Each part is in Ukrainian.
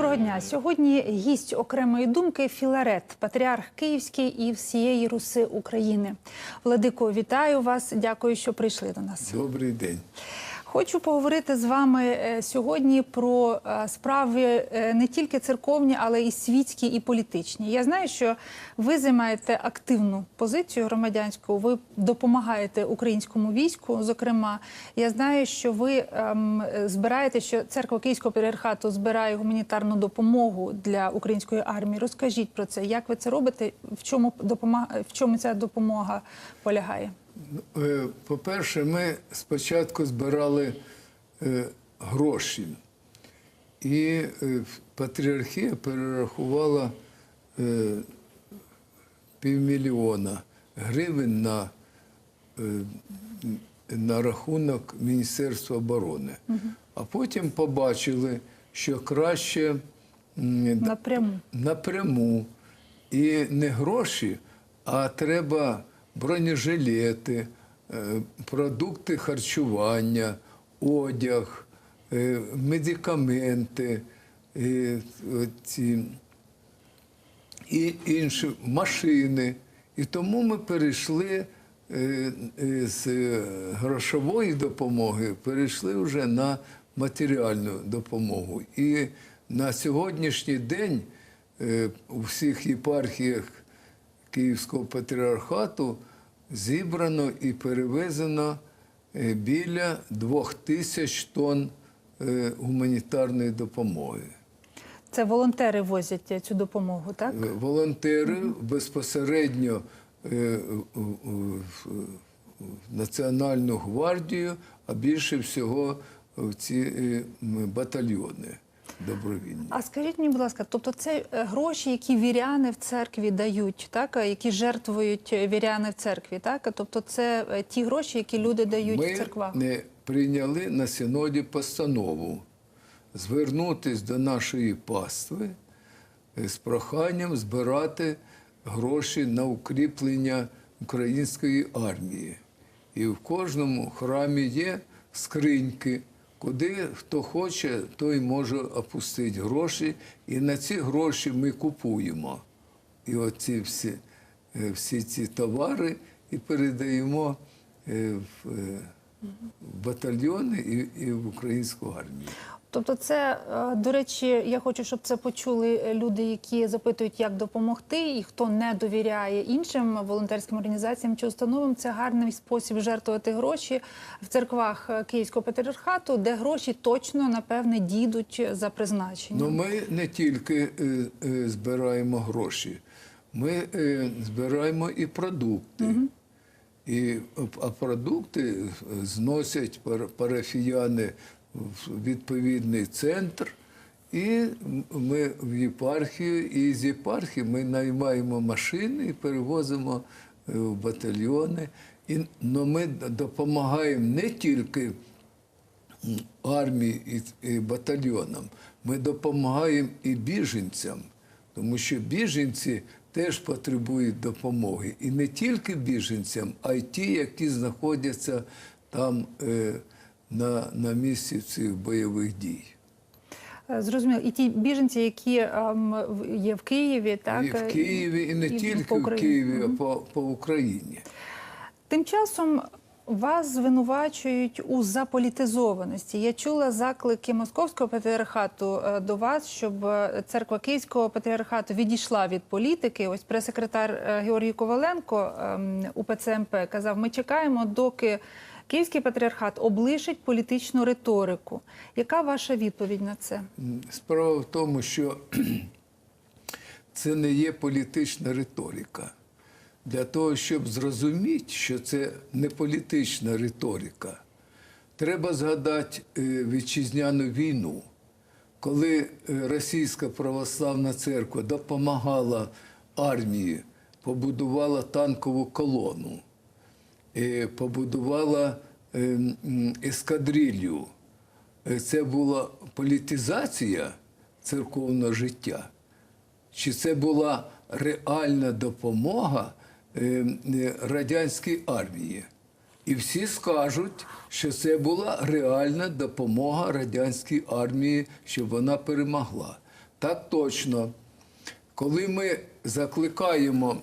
Доброго дня. Сьогодні гість окремої думки Філарет, патріарх Київський і всієї Руси України. Владико, вітаю вас. Дякую, що прийшли до нас. Добрий день. Хочу поговорити з вами е, сьогодні про е, справи е, не тільки церковні, але і світські, і політичні. Я знаю, що ви займаєте активну позицію громадянську. Ви допомагаєте українському війську. Зокрема, я знаю, що ви ем, збираєте, що церква Київського патріархату збирає гуманітарну допомогу для української армії. Розкажіть про це, як ви це робите? В чому допомога в чому ця допомога полягає? Е, По-перше, ми спочатку збирали е, гроші, і е, патріархія перерахувала півмільйона гривень на, на рахунок Міністерства оборони. А потім побачили, що краще Напряму. напряму. І не гроші, а треба бронежилети, е, продукти харчування, одяг, е, медикаменти, е, ці, і інші машини. І тому ми перейшли з грошової допомоги, перейшли вже на матеріальну допомогу. І на сьогоднішній день у всіх єпархіях Київського патріархату зібрано і перевезено е, біля двох тисяч тонн е, гуманітарної допомоги. Це волонтери возять цю допомогу, так? Е, Волонтери безпосередньо в- Національну гвардію, а більше всього в ці батальйони добровільні. А скажіть мені, будь ласка, тобто це е, гроші, які віряни в церкві дають, так? які жертвують е, віряни в церкві, так? Тобто це е, ті гроші, які люди дають в церквах. не прийняли на синоді постанову звернутися до нашої пастви з проханням збирати гроші на укріплення української армії. І в кожному храмі є скриньки, куди хто хоче, той може опустити гроші. І на ці гроші ми купуємо. І оці всі, е, всі ці товари і передаємо е, е, в батальйони і, і в українську армію. Тобто, це е, до речі, я хочу, щоб це почули е, люди, які запитують, як допомогти, і хто не довіряє іншим волонтерським організаціям чи установам. Це гарний спосіб жертвувати гроші в церквах е, Київського патріархату, де гроші точно напевне дійдуть за призначенням. Ну, ми не тільки збираємо гроші, ми збираємо і продукти. І, а продукти зносять пар- парафіяни в відповідний центр. І ми в єпархію, і з єпархії ми наймаємо машини і перевозимо е, в батальйони. І, но ми допомагаємо не тільки армії і, батальйонам. Ми допомагаємо і біженцям, тому що біженці теж потребують допомоги. І не тільки біженцям, а й ті, які знаходяться там е, на, на місці цих бойових дій. Е, Зрозуміло, і ті біженці, які ем, є в Києві, так і в е, Києві, і не і тільки в Києві, а по, по Україні. Тим часом вас звинувачують у заполітизованості. Я чула заклики Московського патріархату е, до вас, щоб церква Київського патріархату відійшла від політики. Ось прес-секретар Георгій Коваленко ем, УПЦ МП казав: ми чекаємо, доки Київський патріархат облишить політичну риторику. Яка ваша відповідь на це? Справа в тому, що це не є політична риторика. Для того, щоб зрозуміти, що це не політична риторика, треба згадати е, вітчизняну війну, коли е, Російська православна церква допомагала армії, побудувала танкову колону, побудувала е, ескадрилью. Е, Це була політизація церковного життя, чи це була реальна допомога е, е, радянській армії? І всі скажуть, що це була реальна допомога радянській армії, щоб вона перемогла. Так точно. Коли ми закликаємо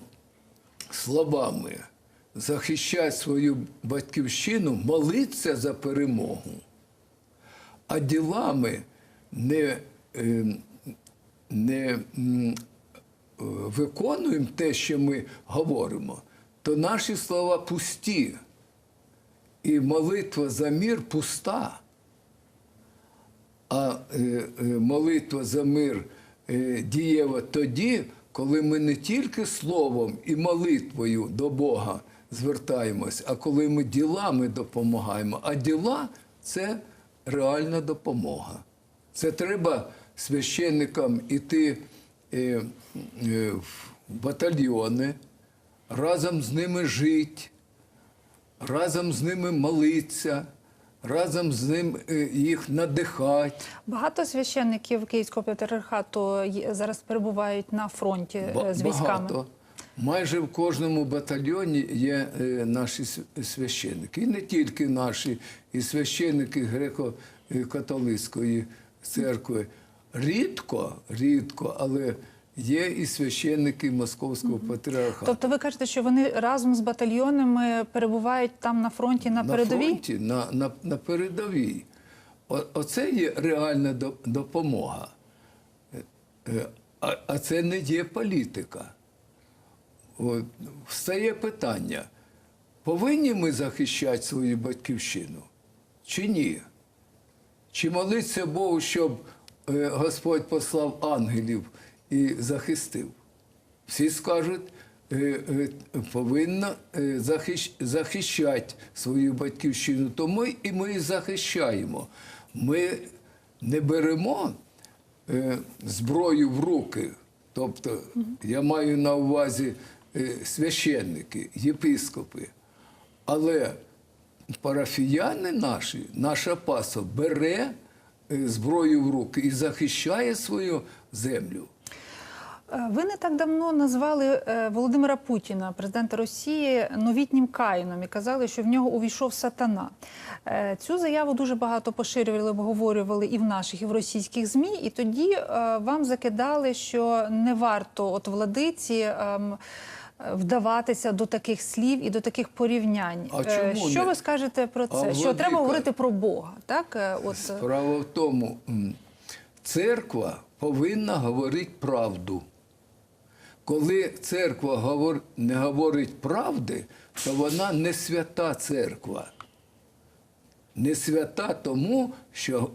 словами захищати свою батьківщину, молитися за перемогу, а ділами не, е, не е, виконуємо те, що ми говоримо, то наші слова пусті. І молитва за мир пуста. А е, молитва за мир дієва тоді, коли ми не тільки словом і молитвою до Бога звертаємось, а коли ми ділами допомагаємо. А діла це реальна допомога. Це треба священникам іти е, е, в батальйони, разом з ними жити разом з ними молитися, разом з ним е, їх надихати. Багато священників Київського патріархату зараз перебувають на фронті Ба- з військами. Багато. Майже в кожному батальйоні є е, наші священники. І не тільки наші, і священники греко-католицької церкви. Рідко, рідко, але є і священники Московського патріархату. Тобто ви кажете, що вони разом з батальйонами перебувають там на фронті на, передовій? фронті, на, на, на передовій. О, оце є реальна допомога. Е, е, А, а це не є політика. От, встає питання: повинні ми захищати свою батьківщину чи ні? Чи молиться Богу, щоб е, Господь послав ангелів і захистив? Всі скажуть, е, е, повинна захищати свою батьківщину. І ми і захищаємо. Ми не беремо зброю в руки. Тобто, я маю на увазі священники, єпископи. Але парафіяни наші, наша паса бере е, зброю в руки і захищає свою землю. Е, Ви не так давно назвали е, Володимира Путіна, президента Росії, новітнім Каїном і казали, що в нього увійшов сатана. Е, Цю заяву дуже багато поширювали, обговорювали і в наших, і в російських змі. І тоді е, вам закидали, що не варто от владиці. Вдаватися до таких слів і до таких порівнянь. А Е, чому Що не? ви скажете про це? А що владика- треба говорити про Бога? Так, Е, от е, Справа в тому, церква повинна говорити правду. Коли церква говор- не говорить правди, то вона не свята церква. Не свята тому, що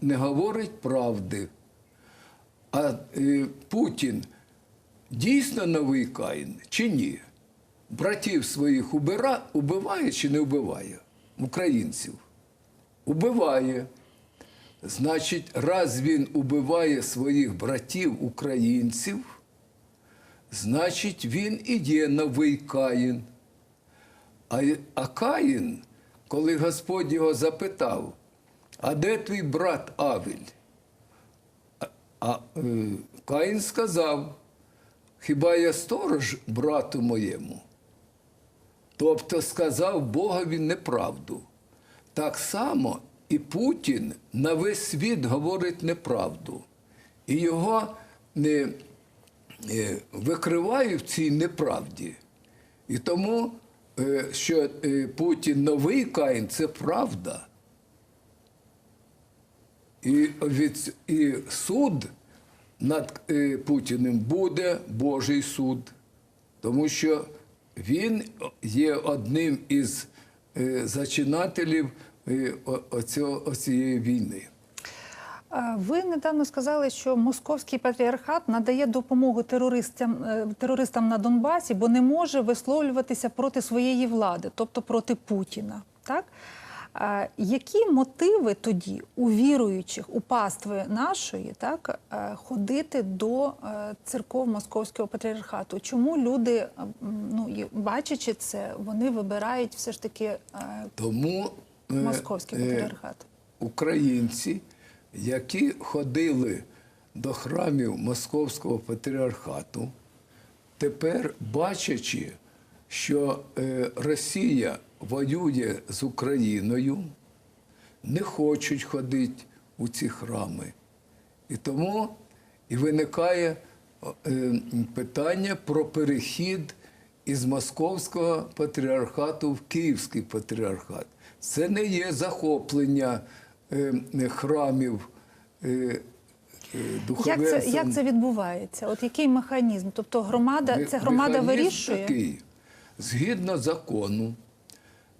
не говорить правди. А е, Путін дійсно новий Каїн чи ні? Братів своїх убира, убиває чи не вбиває? Українців. Убиває. Значить, раз він убиває своїх братів українців, значить, він і є новий Каїн. А, а Каїн, коли Господь його запитав, а де твій брат Авель? А, а е, Каїн сказав, хіба я сторож брату моєму? Тобто сказав Богові неправду. Так само і Путін на весь світ говорить неправду. І його не, е, викриває в цій неправді. І тому, е, що е, Путін новий Каїн це правда. І, від, і суд над е, Путіним буде Божий суд, тому що він є одним із е, зачинателів е, оцієї війни. Ви недавно сказали, що московський патріархат надає допомогу терористам, терористам на Донбасі, бо не може висловлюватися проти своєї влади, тобто проти Путіна. Так? Які мотиви тоді у віруючих, у пастви нашої, так, е, ходити до е, церков Московського патріархату? Чому люди, е, ну, бачачи це, вони вибирають все ж таки Тому Московський патріархат? українці, які ходили до храмів Московського патріархату, тепер бачачи, що Росія воює з Україною, не хочуть ходити у ці храми. І тому І виникає е, питання про перехід із Московського патріархату в Київський патріархат. Це не є захоплення е, храмів е, Як це, як це відбувається? От який механізм? Тобто громада, це громада вирішує? Такий. Згідно закону,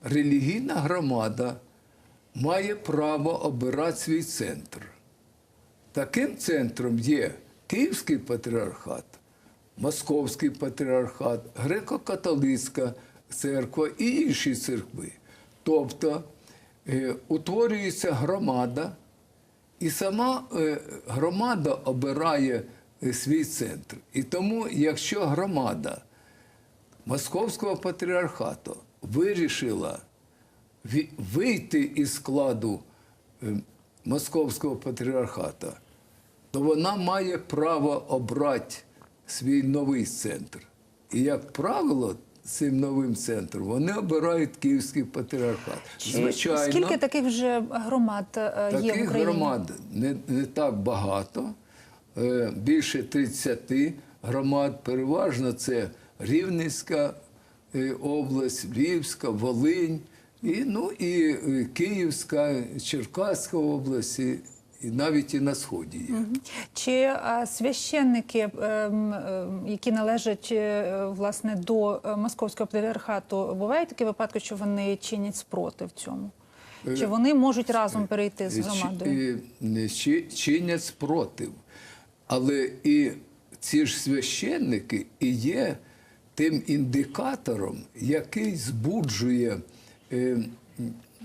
релігійна громада має право обирати свій центр. Таким центром є Київський патріархат, Московський патріархат, греко-католицька церква і інші церкви. Тобто е, утворюється громада, і сама е, громада обирає е, свій центр. І тому, якщо громада Московського патріархату вирішила вийти із складу е, Московського патріархату, то вона має право обрати свій новий центр. І, як правило, цим новим центром вони обирають Київський патріархат. Чи- Скільки таких вже громад е, є в Таких громад не, не так багато, Е, більше 30 громад. Переважно це Рівненська область, Львівська, Волинь, і, ну, і е, Київська, Черкаська область, і, і навіть і на Сході є. Чи е, священники, ем, ем, які належать е, власне до е, московського патріархату, бувають такі випадки, що вони чинять спротив цьому? Чи вони можуть разом перейти з Е, громадою? чи- чинять спротив. Але і ці ж священники і є тим індикатором, який збуджує е,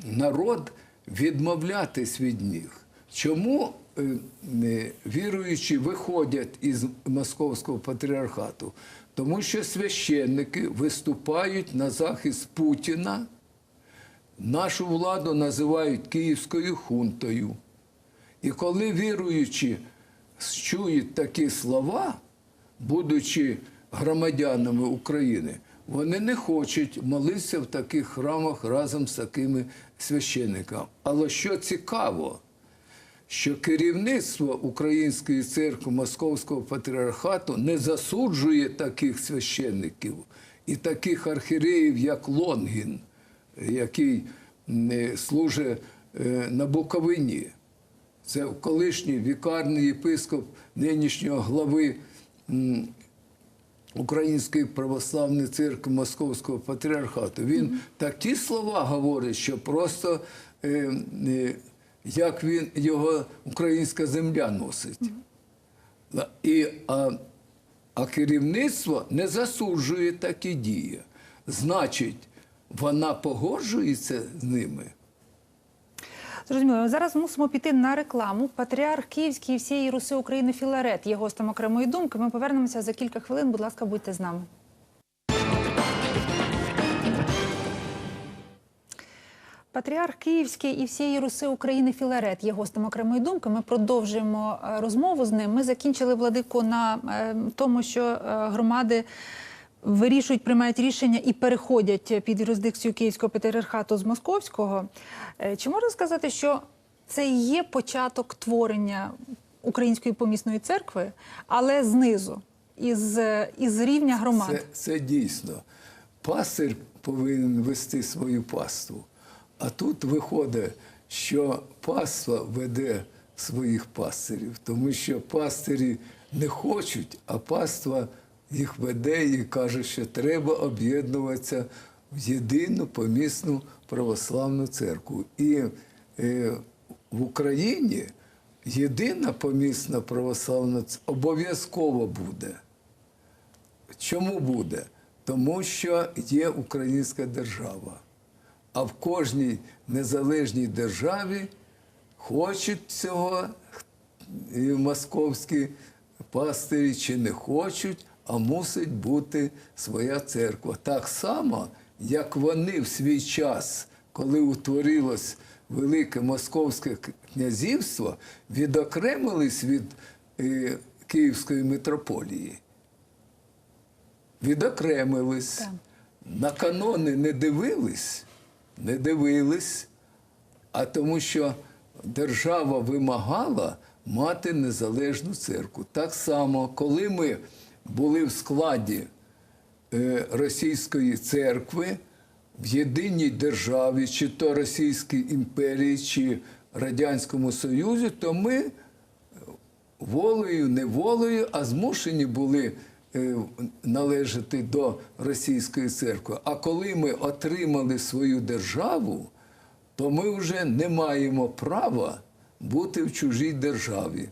народ відмовлятись від них. Чому е, віруючі виходять із московського патріархату? Тому що священники виступають на захист Путіна. Нашу владу називають київською хунтою. І коли віруючі чують такі слова, будучи громадянами України, вони не хочуть молитися в таких храмах разом з такими священниками. Але що цікаво, що керівництво Української церкви Московського патріархату не засуджує таких священників і таких архіреїв, як Лонгін, який е, служить е, на Буковині. Це колишній вікарний єпископ нинішнього глави Української православної церкви Московського патріархату. Він такі слова говорить, що просто е, е, як він його українська земля носить. І, а, а керівництво не засуджує такі дії. Значить, вона погоджується з ними. Зрозуміло. Зараз мусимо піти на рекламу. Патріарх Київський і всієї Руси України Філарет є гостем окремої думки. Ми повернемося за кілька хвилин. Будь ласка, будьте з нами. Патріарх Київський і всієї Руси України Філарет є гостем окремої думки. Ми продовжуємо е, розмову з ним. Ми закінчили владику на е, тому, що е, громади вирішують, приймають рішення і переходять під юрисдикцію Київського патріархату з Московського. Е, Чи можна сказати, що це і є початок творення Української помісної церкви, але знизу, із, із рівня громад? Це, це дійсно. Пастир повинен вести свою паству. А тут виходить, що паства веде своїх пастирів, тому що пастирі не хочуть, а паства їх веде і каже, що треба об'єднуватися в єдину помісну православну церкву. І е, в Україні єдина помісна православна церква обов'язково буде. Чому буде? Тому що є українська держава. А в кожній незалежній державі хочуть цього і московські пастирі чи не хочуть, а мусить бути своя церква. Так само, як вони в свій час, коли утворилось Велике Московське князівство, відокремились від е, Київської митрополії відокремились, Так. на канони не дивились, не дивились, а тому що держава вимагала мати незалежну церкву. Так само, коли ми були в складі е, Російської церкви в єдиній державі, чи то Російській імперії, чи Радянському Союзі, то ми волею, неволею, а змушені були е, належати до Російської церкви. А коли ми отримали свою державу, то ми вже не маємо права бути в чужій державі.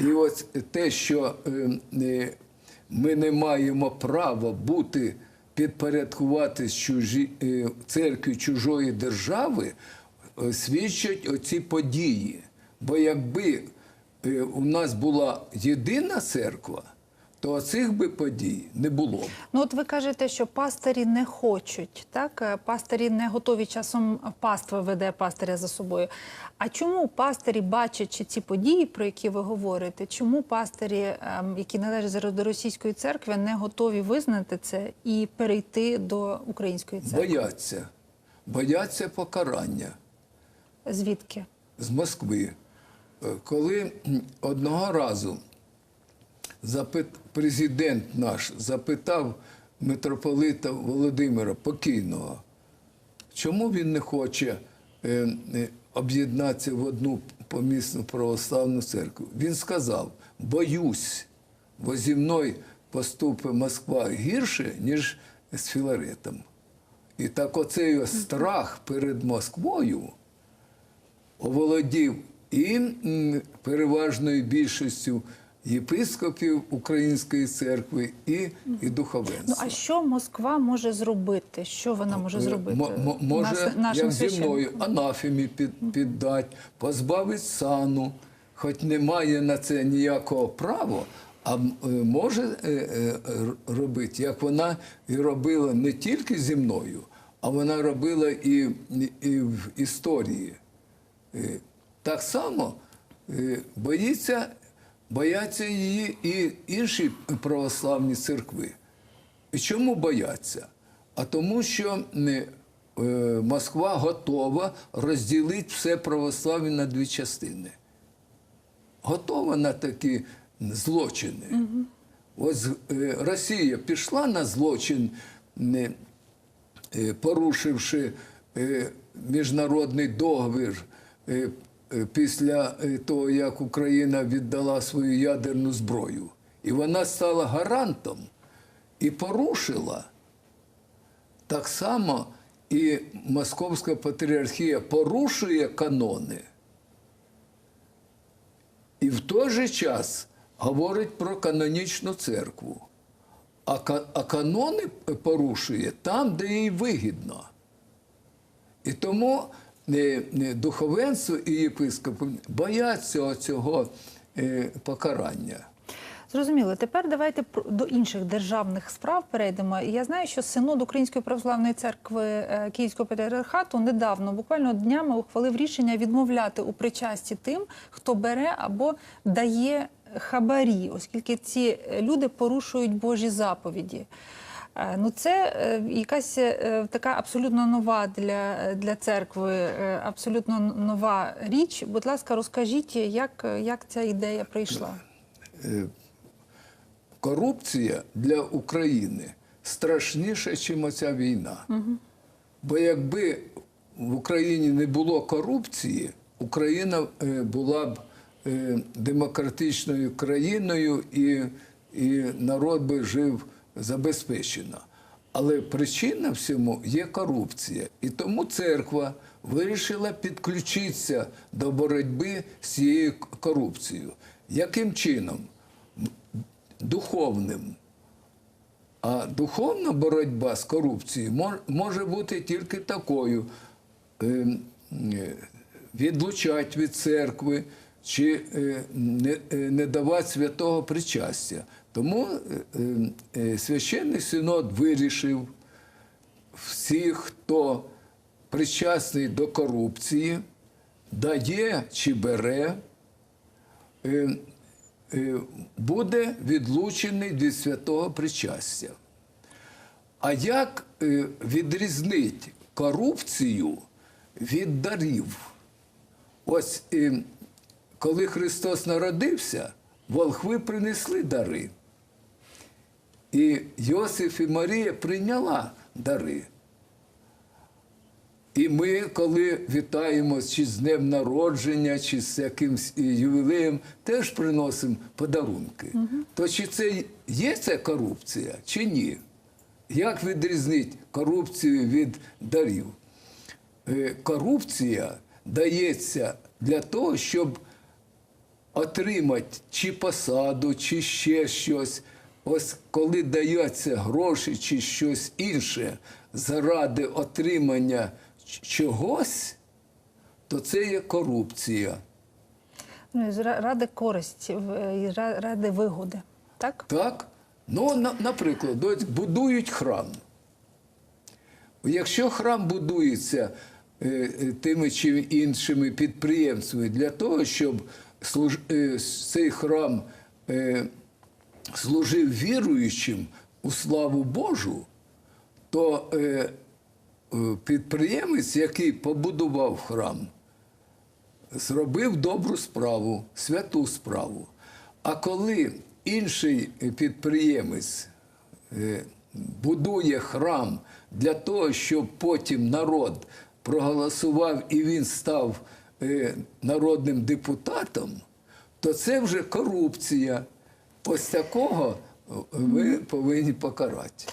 І ось те, що е, ми не маємо права бути підпорядкуватись чужі, е, церкві чужої держави, е, свідчать оці події. Бо якби е, у нас була єдина церква, то оцих би подій не було. Ну, от ви кажете, що пастирі не хочуть, так? Е, Пастирі не готові часом паства веде пастиря за собою. А чому пастирі, бачачи ці події, про які ви говорите, чому пастирі, ем, які належать до російської церкви, не готові визнати це і перейти до української церкви? Бояться. Бояться покарання. Звідки? з Москви. Е, Коли одного разу запит... президент наш запитав митрополита Володимира Покійного, чому він не хоче е, е, об'єднатися в одну помісну православну церкву, він сказав: боюсь, бо зі мною поступить Москва гірше, ніж з Філаретом. І так оцей страх перед Москвою оволодів і переважною більшістю єпископів Української церкви і, і Ну а що Москва може зробити? Що вона може зробити? М- може, нашим як зі мною, анафемі під, піддать, позбавить сану, хоч не має на це ніякого права, а е, може е, е, робити, як вона і робила не тільки зі мною, а вона робила і, і в історії. Так само боїться, бояться її і інші православні церкви. І чому бояться? А тому, що е, е, Москва готова розділити все православ'я на дві частини. Готова на такі злочини. Ось е, Росія пішла на злочин, не, е, порушивши е, міжнародний договір після е, того, як Україна віддала свою ядерну зброю. І вона стала гарантом і порушила. Так само і Московська патріархія порушує канони. І в той же час говорить про канонічну церкву. А, ка- а канони порушує там, де їй вигідно. І тому е, е, духовенство і єпископи бояться цього покарання. Зрозуміло. Тепер давайте до інших державних справ перейдемо. Я знаю, що Синод Української православної церкви е, Київського патріархату недавно, буквально днями, ухвалив рішення відмовляти у причасті тим, хто бере або дає хабарі, оскільки ці люди порушують Божі заповіді. Е, Ну, це е, якась е, така абсолютно нова для, для церкви, абсолютно нова річ. Будь ласка, розкажіть, як, як ця ідея прийшла? корупція для України страшніша, ніж оця війна. Бо якби в Україні не було корупції, Україна була б демократичною країною і, і народ би жив забезпечено. Але причина всьому є корупція. І тому церква вирішила підключитися до боротьби з цією корупцією. Яким чином? Духовним. А духовна боротьба з корупцією може бути тільки такою: е, е, відлучати від церкви чи е, не, е, не давати святого причастя. Тому е, е, священний синод вирішив всіх, хто причасний до корупції, дає чи бере, е, е, буде відлучений від святого причастя. А як е, відрізнити корупцію від дарів? Ось е, коли Христос народився, волхви принесли дари. І Йосиф і Марія прийняла дари. І ми, коли вітаємо чи з днем народження, чи з якимсь ювілеєм, теж приносимо подарунки. То чи це є це корупція, чи ні? Як відрізнити корупцію від дарів? Е, Корупція дається для того, щоб отримати чи посаду, чи ще щось. Ось коли даються гроші чи щось інше заради отримання чогось, то це є корупція. Ну, ради користі, ради вигоди. Так? Так? Ну, на- наприклад, будують храм. Якщо храм будується е, е, тими чи іншими підприємствами для того, щоб служ... е, цей храм е, служив віруючим у славу Божу, то е, е, підприємець, який побудував храм, зробив добру справу, святу справу. А коли інший підприємець е, будує храм для того, щоб потім народ проголосував і він став е, народним депутатом, то це вже корупція. Ось такого ви повинні покарати.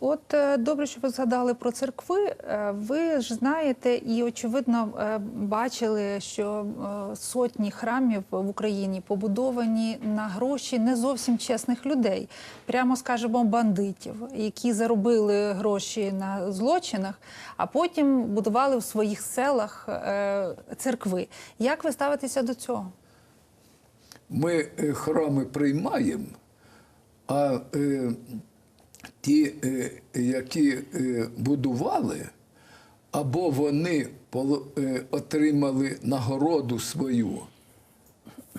От е, добре, що ви згадали про церкви. Е, Ви ж знаєте і очевидно е, бачили, що е, сотні храмів в Україні побудовані на гроші не зовсім чесних людей, прямо скажемо, бандитів, які заробили гроші на злочинах, а потім будували в своїх селах е, церкви. Як ви ставитеся до цього? Ми е, храми приймаємо, а е, ті, е, які будували, або вони отримали нагороду свою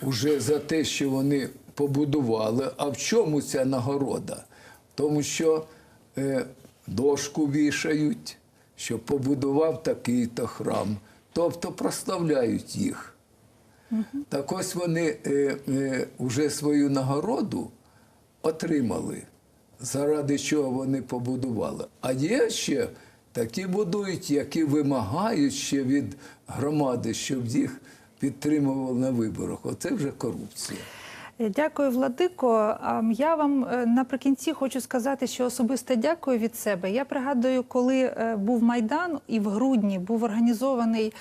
уже за те, що вони побудували. А в чому ця нагорода? Тому що дошку вішають, що побудував такий-то храм, тобто прославляють їх. Так ось вони е, е, вже свою нагороду отримали, заради чого вони побудували. А є ще такі будують, які вимагають ще від громади, щоб їх підтримували на виборах. Оце вже корупція. Е, Дякую, Владико. Я вам е, наприкінці хочу сказати, що особисте дякую від себе. Я пригадую, коли е, був майдан, і в грудні був організований е,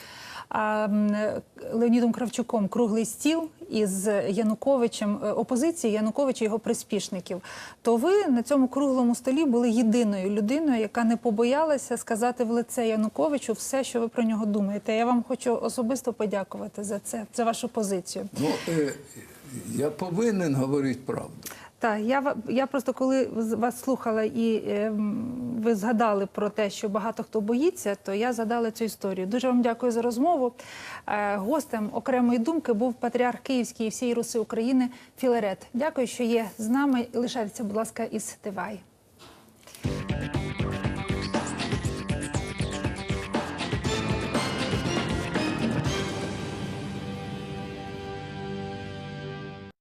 Леонідом Кравчуком круглий стіл із Януковичем е, опозиції Януковича його приспішників. То ви на цьому круглому столі були єдиною людиною, яка не побоялася сказати в лице Януковичу все, що ви про нього думаєте. Я вам хочу особисто подякувати за це, за вашу позицію. Ну, е, я повинен говорити правду. Так, я, я просто коли вас слухала і е, ви згадали про те, що багато хто боїться, то я згадала цю історію. Дуже вам дякую за розмову. Е, гостем окремої думки був патріарх Київський і всієї Руси України Філарет. Дякую, що є з нами. Лишайтеся, будь ласка, із Тивай.